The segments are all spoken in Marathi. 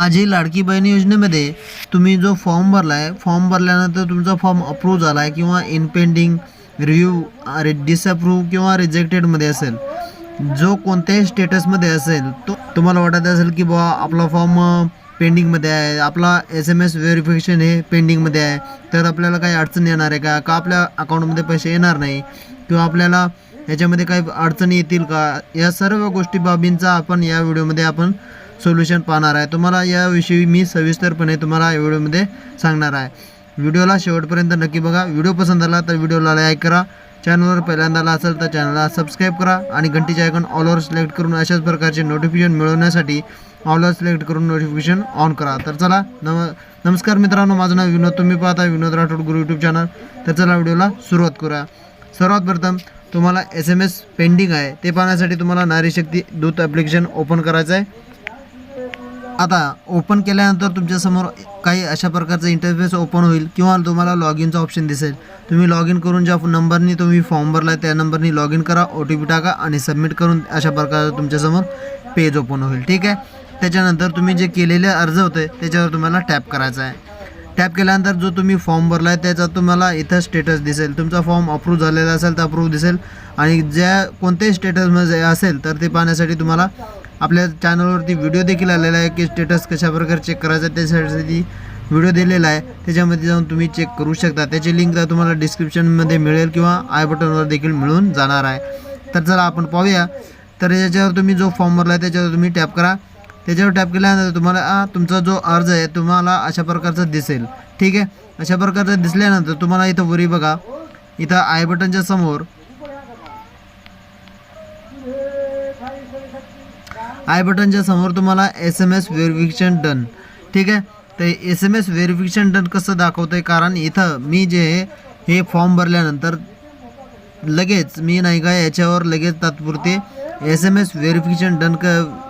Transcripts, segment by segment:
माझी लाडकी बहीण योजनेमध्ये तुम्ही जो फॉर्म भरला आहे फॉर्म भरल्यानंतर तुमचा फॉर्म अप्रूव्ह झाला आहे किंवा इनपेंडिंग रिव्ह्यू रि डिसअप्रूव्ह किंवा रिजेक्टेडमध्ये असेल जो कोणत्याही स्टेटसमध्ये असेल तो तुम्हाला वाटत असेल की बुवा आपला फॉर्म uh, पेंडिंगमध्ये आहे आपला एस एम एस व्हेरिफिकेशन हे पेंडिंगमध्ये आहे तर आपल्याला काही अडचण येणार आहे का? का आपल्या अकाउंटमध्ये पैसे येणार नाही? किंवा आपल्याला याच्यामध्ये काही अडचणी येतील का? या सर्व गोष्टी बाबींचा आपण या व्हिडिओमध्ये आपण सोल्युशन पाहणार आहे. तुम्हाला याविषयी मी सविस्तरपणे तुम्हाला या व्हिडिओमध्ये सांगणार आहे. व्हिडिओला शेवटपर्यंत नक्की बघा. व्हिडिओ पसंत आला तर व्हिडिओला लाईक करा. चॅनलवर पहिल्यांदा आला असेल तर चॅनलला सबस्क्राईब करा आणि घंटीचे आयकॉन ऑलवर सिलेक्ट करून अशाच प्रकारचे नोटिफिकेशन मिळवण्यासाठी ऑलवर सिलेक्ट करून नोटिफिकेशन ऑन करा. तर चला नम नमस्कार मित्रांनो. माझं नाव विनोद. तुम्ही पाहता विनोद राठोड गुरु यूट्यूब चॅनल तर चला व्हिडिओला सुरुवात करूया. सर्वात प्रथम तुम्हाला एस एम एस पेंडिंग आहे. ते पाहण्यासाठी तुम्हाला नारी शक्ती दूत ॲप्लिकेशन ओपन करायचं आहे. आता ओपन केल्यानंतर तुमच्यासमोर काही अशा प्रकारचं इंटरफेस ओपन होईल किंवा तुम्हाला लॉग इनचं ऑप्शन दिसेल. तुम्ही लॉग इन करून ज्या नंबरनी तुम्ही फॉर्म भरला आहे त्या नंबरनी लॉग इन करा ओ टी पी टाका आणि सबमिट करून अशा प्रकारचं तुमच्यासमोर पेज ओपन होईल. ठीक आहे? त्याच्यानंतर तुम्ही जे केलेले अर्ज होते त्याच्यावर तुम्हाला टॅप करायचा आहे. टॅप केल्यानंतर जो तुम्ही फॉर्म भरला आहे त्याचा तुम्हाला इथं स्टेटस दिसेल. तुमचा फॉर्म अप्रूव्ह झालेला असेल तर अप्रूव्ह दिसेल. आणि ज्या कोणत्याही स्टेटसमध्ये असेल तर ते पाहण्यासाठी तुम्हाला आपल्या चॅनलवरती व्हिडिओ देखील आलेला आहे की स्टेटस कशा प्रकारे चेक करायचा त्यासाठी व्हिडिओ दिलेला आहे. त्याच्यामध्ये जाऊन तुम्ही चेक करू शकता. त्याची लिंक तुम्हाला डिस्क्रिप्शनमध्ये मिळेल किंवा आय बटनवर देखील मिळून जाणार आहे. तर चला आपण पाहूया. तर याच्यावर तुम्ही जो फॉर्म भरला आहे त्याच्यावर तुम्ही टॅप करा. त्याच्यावर टॅप केल्यानंतर तुम्हाला तुमचा जो अर्ज आहे तुम्हाला अशा प्रकारचा दिसेल. ठीक आहे? अशा प्रकारचं दिसल्यानंतर तुम्हाला इथं वरी बघा. इथं आय बटनच्या समोर आय बटनच्या समोर तुम्हाला S M S verification done ठीक आहे? तर S M S verification done कसं दाखवतं आहे कारण इथं मी जे हे फॉर्म भरल्यानंतर लगेच मी नाही का याच्यावर लगेच तात्पुरते S M S verification done क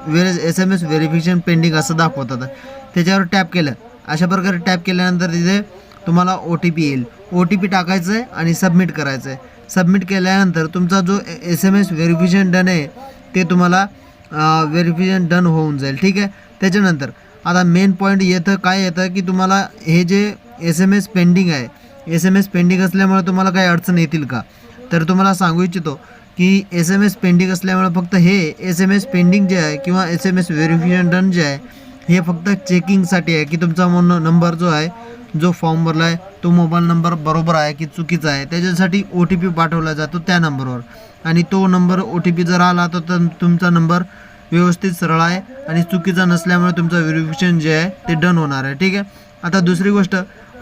वेर S M S verification pending असं दाखवतात. त्याच्यावर टॅप केलं. अशा प्रकारे टॅप केल्यानंतर तिथे तुम्हाला ओ टी पी येईल. ओ टी पी टाकायचं आहे आणि सबमिट करायचं आहे. सबमिट केल्यानंतर तुमचा जो S M S verification done आहे ते तुम्हाला व्हेरिफिकेशन डन होऊन जाईल. ठीक आहे? त्याच्यानंतर आता मेन पॉईंट येतं काय येतं की तुम्हाला हे जे एस एम एस पेंडिंग आहे एस एम एस पेंडिंग असल्यामुळे तुम्हाला काही अडचण येतील का? तर तुम्हाला सांगू इच्छितो की एस एम एस पेंडिंग असल्यामुळे फक्त हे एस एम एस पेंडिंग जे आहे किंवा S M S verification done जे आहे हे फक्त चेकिंगसाठी आहे की तुमचा म्हणून नंबर जो आहे जो फॉर्म भरला आहे तो मोबाईल नंबर बरोबर आहे की चुकीचा आहे त्याच्यासाठी ओ टी पी पाठवला जातो त्या नंबरवर आणि तो नंबर ओ टी पी जर आला तर तर तुमचा नंबर व्यवस्थित सरळ आहे आणि चुकीचा नसल्यामुळे तुमचं व्हेरिफिकेशन जे आहे ते डन होणार आहे. ठीक आहे? आता दुसरी गोष्ट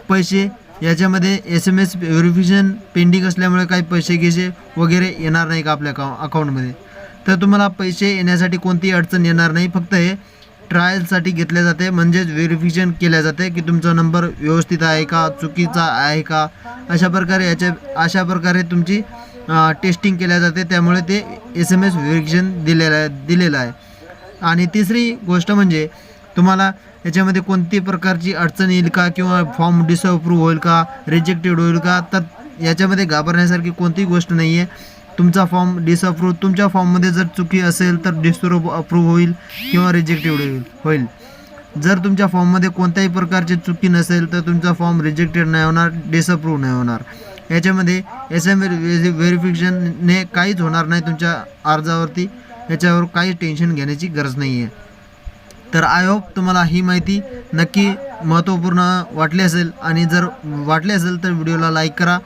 पैसे याच्यामध्ये S M S verification pending असल्यामुळे काही पैसे गिसे वगैरे येणार नाही का आपल्या अकाउंटमध्ये तर तुम्हाला पैसे येण्यासाठी कोणतीही अडचण येणार नाही. फक्त हे ट्रायलसाठी घेतले जाते. म्हणजेच व्हेरिफिकेशन केल्या जाते की तुमचा नंबर व्यवस्थित आहे का चुकीचा आहे का? अशा प्रकारे याच्या अशा प्रकारे तुमची टेस्टिंग केल्या जाते. त्यामुळे ते एस एम एस व्हेरिफिकेशन दिलेलं आहे दिलेलं आहे. आणि तिसरी गोष्ट म्हणजे तुम्हाला याच्यामध्ये कोणती प्रकारची अडचण येईल का किंवा फॉर्म डिसअप्रूव्ह होईल का रिजेक्टेड होईल का तर याच्यामध्ये घाबरण्यासारखी कोणतीही गोष्ट नाही आहे तुमचा फॉर्म डिसअप्रूव्ह तुमच्या फॉर्ममध्ये जर चुकी असेल तर डिसअप्रूव्ह अप्रूव्ह होईल किंवा रिजेक्टेड होईल होईल. जर तुमच्या फॉर्ममध्ये कोणत्याही प्रकारची चुकी नसेल तर तुमचा फॉर्म रिजेक्टेड नाही होणार डिसअप्रूव्ह नाही होणार. याच्यामध्ये एस एम व्हेरिफिकेशनने काहीच होणार नाही तुमच्या अर्जावरती. याच्यावर काही टेन्शन घेण्याची गरज नाही आहे तर आय होप तुम्हाला ही माहिती नक्की महत्त्वपूर्ण वाटली असेल. आणि जर वाटली असेल तर व्हिडिओला लाईक करा.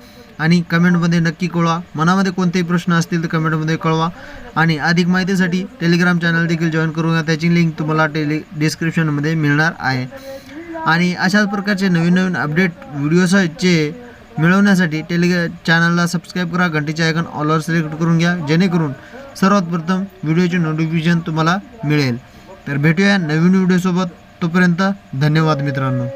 आणि कमेंटमध्ये नक्की कळवा. मनामध्ये कोणतेही प्रश्न असतील तर कमेंटमध्ये कळवा. आणि अधिक माहितीसाठी टेलिग्राम चॅनल देखील जॉईन करून घ्या. त्याची लिंक तुम्हाला टेलि डिस्क्रिप्शनमध्ये मिळणार आहे. आणि अशाच प्रकारचे नवीन नवीन अपडेट व्हिडिओचे मिळवण्यासाठी टेलिग्रा चॅनलला सबस्क्राईब करा. घंटीचे आयकॉन ऑलवर सिलेक्ट करून घ्या. जेणेकरून सर्वात प्रथम व्हिडिओचे नोटिफिकेशन तुम्हाला मिळेल. तर भेटूया नवीन व्हिडिओसोबत. तोपर्यंत धन्यवाद मित्रांनो.